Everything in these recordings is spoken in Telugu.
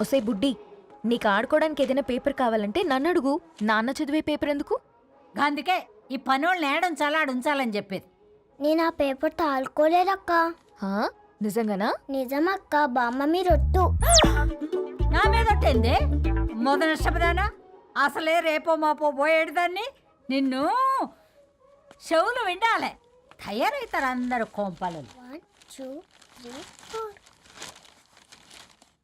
ఒసే బుడ్డి నీకు ఆడుకోవడానికి ఏదైనా పేపర్ కావాలంటే నన్ను అడుగు. నాన్న చదివే పేపర్ ఎందుకు? అందుకే ఈ పనోళ్ళని ఏడం చలాడు ఉంచాలని చెప్పేది. నేను ఆ పేపర్ తాలుకోలేదక్క హా? నిజంగానా? నిజమక్క బామ్మ మీరొట్టు నా మీద ఒట్టేంది? మొదటి నష్టపదానా? అసలే రేపో మాపో పోయేడు దాన్ని? నిన్ను చెవులు వినాలే తయారవుతారు అందరు కోంపాలు. వన్ టూ త్రీ ఫోర్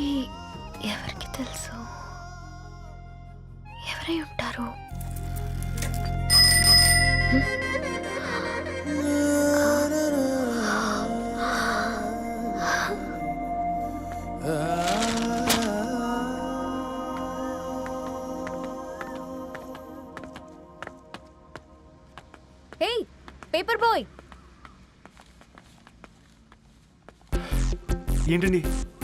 గురించి ఎవరికి తెలుసు? ఎవరై ఉంటారు? హే పేపర్ బాయ్ ఏంటండి?